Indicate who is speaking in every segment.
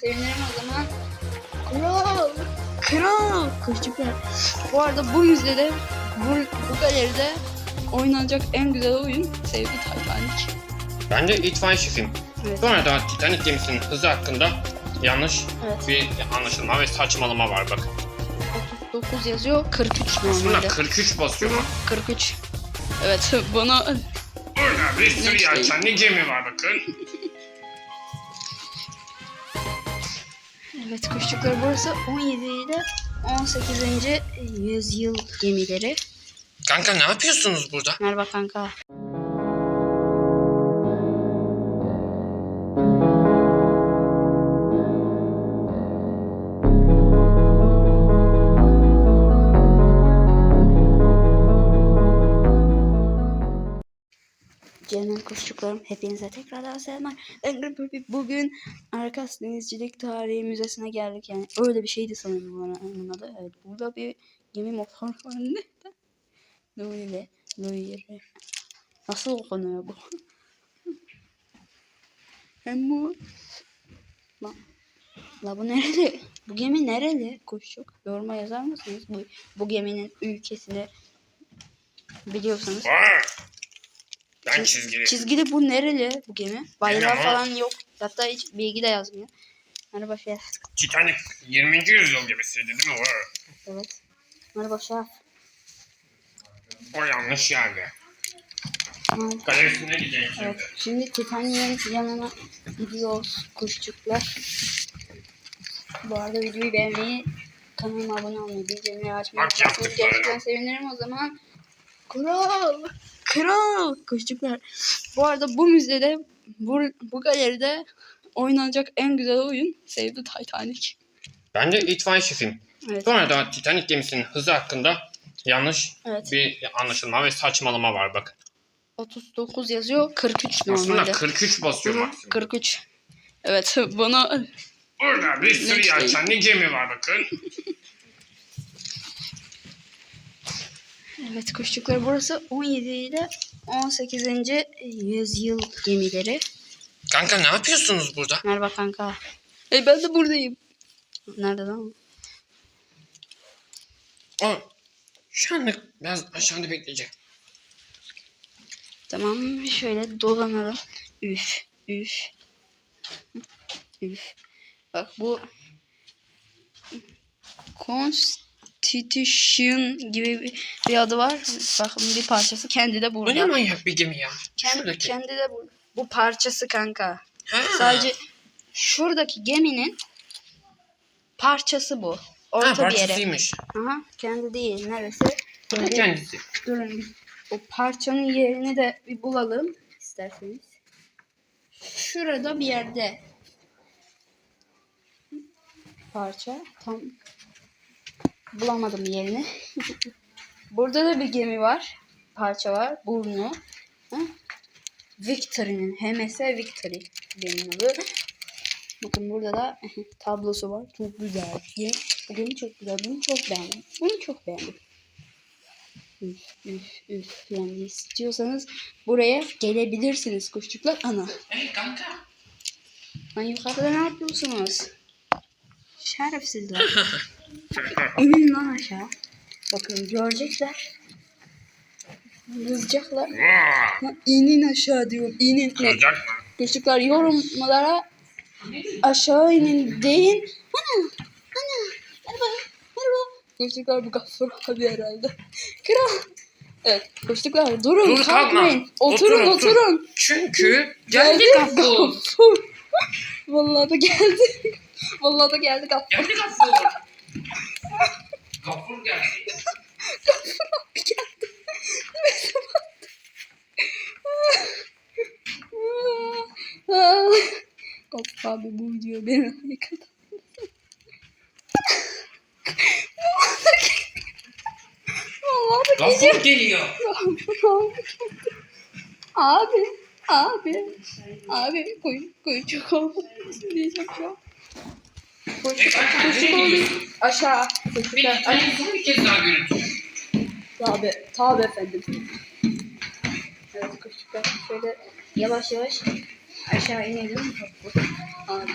Speaker 1: Sevinirim o zaman. Kral. Kral. Kuşçuklar. Bu arada bu müzede, bu, bu galeride oynanacak en güzel oyun Sevgi Titanic.
Speaker 2: Bence itfaiye şefim.
Speaker 1: Evet.
Speaker 2: Sonra da Titanic gemisinin hızı hakkında yanlış
Speaker 1: Evet.
Speaker 2: bir anlaşılma ve saçmalama var bakın.
Speaker 1: 39 yazıyor. 43
Speaker 2: Aslında
Speaker 1: normalde.
Speaker 2: 43 basıyor mu?
Speaker 1: 43. Evet bana
Speaker 2: Burada bir sürü yelkenli gemi var bakın.
Speaker 1: Evet kuşçuklar burası 17 ile 18. yüzyıl gemileri.
Speaker 2: Kanka ne yapıyorsunuz burada?
Speaker 1: Merhaba kanka. Canım kuşçuklarım hepinize tekrardan selamlar. Ben bugün Arkas Denizcilik Tarihi Müzesi'ne geldik yani öyle bir şeydi sanırım bu bunun adı. Evet burada bir gemi motor var ne? Böyle böyle. Nasıl okunuyor bu? Hem bu La, la bu nereli? Bu gemi nereli? Kuşçuk. Yoruma yazar mısınız? Bu, bu geminin ülkesini biliyorsanız.
Speaker 2: Ben çizgili.
Speaker 1: Çizgili bu nereli bu gemi? Bayrağı
Speaker 2: Bilmem ama-
Speaker 1: falan yok. Hatta hiç bilgi de yazmıyor. Merhaba şef.
Speaker 2: Titanic 20. yüzyıl gemisiydi değil mi? Var.
Speaker 1: Evet. Merhaba şef.
Speaker 2: O yanlış yerde.
Speaker 1: Merhaba.
Speaker 2: Galerisine gideceğiz şimdi.
Speaker 1: Evet. Şimdi Titanium'un yanına gidiyoruz kuşçuklar. Bu arada videoyu beğenmeyi, kanalıma abone olmayı, bildirimleri açmayı
Speaker 2: Bak
Speaker 1: unutmayın. Gerçekten sevinirim o zaman. Kral! Kral! Kuşçuklar. Bu arada bu müzede, bu, bu galeride oynanacak en güzel oyun Sevdi Titanic.
Speaker 2: Bence itfaiye şefim.
Speaker 1: Evet.
Speaker 2: Sonra da Titanic gemisinin hızı hakkında yanlış
Speaker 1: Evet.
Speaker 2: bir anlaşılma ve saçmalama var bakın.
Speaker 1: 39 yazıyor, 43
Speaker 2: Aslında
Speaker 1: normalde.
Speaker 2: 43 basıyor
Speaker 1: Hı
Speaker 2: maksimum.
Speaker 1: 43. Evet, bana
Speaker 2: Burada bir sürü yelkenli gemi var bakın.
Speaker 1: Evet kuşçuklar burası 17 ile 18. yüzyıl gemileri.
Speaker 2: Kanka ne yapıyorsunuz burada?
Speaker 1: Merhaba kanka. E ben de buradayım. Nerede lan?
Speaker 2: O şu anlık biraz aşağıda bekleyecek.
Speaker 1: Tamam şöyle dolanalım. Üf üf. Üf. Bak bu Constitution gibi bir, adı var. Bakın bir parçası kendi de
Speaker 2: Bu ne
Speaker 1: burada.
Speaker 2: manyak bir gemi ya?
Speaker 1: Kendi,
Speaker 2: Şuradaki.
Speaker 1: kendi de bu. Bu parçası kanka.
Speaker 2: Ha.
Speaker 1: Sadece şuradaki geminin parçası bu.
Speaker 2: ha,
Speaker 1: Orta bir yere.
Speaker 2: parçasıymış.
Speaker 1: Aha, kendi değil. Neresi?
Speaker 2: Ha,
Speaker 1: Böyle-
Speaker 2: kendisi.
Speaker 1: Durun. O parçanın yerini de bir bulalım isterseniz. Şurada bir yerde. Parça. Tam bulamadım yerini. Burada da bir gemi var. Parça var. Burnu. Ha? Victory'nin. HMS Victory geminin adı. Bakın burada da tablosu var. Çok güzel. Gemi, gemi çok güzel. Bunu çok beğendim. Bunu çok beğendim. Üf üf üf. Yani istiyorsanız buraya gelebilirsiniz kuşçuklar. Ana.
Speaker 2: Hey kanka.
Speaker 1: Lan yukarıda ne yapıyorsunuz? Şerefsizler. İnin lan aşağı. Bakın görecekler. Kızacaklar.
Speaker 2: Vaa.
Speaker 1: Lan inin aşağı diyorum. İnin.
Speaker 2: Kıracak mı?
Speaker 1: Kuşçuklar yorumlara aşağı inin deyin. Ana. Ana. Merhaba. Merhaba. Kuşçuklar bu gaffur abi herhalde. Kral. Evet. Kuşçuklar durun
Speaker 2: Dur,
Speaker 1: kalkmayın.
Speaker 2: kalkma.
Speaker 1: Oturun
Speaker 2: Otur, otur.
Speaker 1: oturun.
Speaker 2: Çünkü geldi. Gaffur.
Speaker 1: Vallahi da geldi. Vallahi da geldi Gaffur.
Speaker 2: Geldi Gaffur. Gaffur geldi.
Speaker 1: Bir geldi. Gaffur abi bu video beni da
Speaker 2: Gaffur geliyor.
Speaker 1: Abi, abi, abi, koy, koy çok oldu. Diyeceğim şu an koştuk. Koştuk
Speaker 2: oğlum.
Speaker 1: Aşağı.
Speaker 2: Koştuk.
Speaker 1: Beni
Speaker 2: Ay. son bir kez daha görüntü.
Speaker 1: Tabi. Tabi efendim. Evet koştuklar. Şöyle yavaş yavaş aşağı inelim. Abi.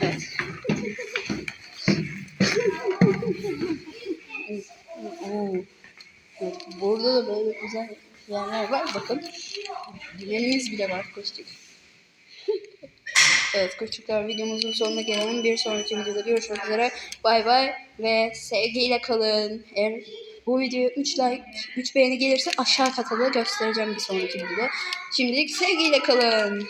Speaker 1: evet. Oo. Burada da böyle güzel yerler var. Bakın. Dilenimiz bile var koştuk evet küçükler videomuzun sonuna gelelim. Bir sonraki videoda görüşmek üzere. Bay bay ve sevgiyle kalın. Eğer bu videoya 3 like, 3 beğeni gelirse aşağı kataloğu göstereceğim bir sonraki videoda. Şimdilik sevgiyle kalın.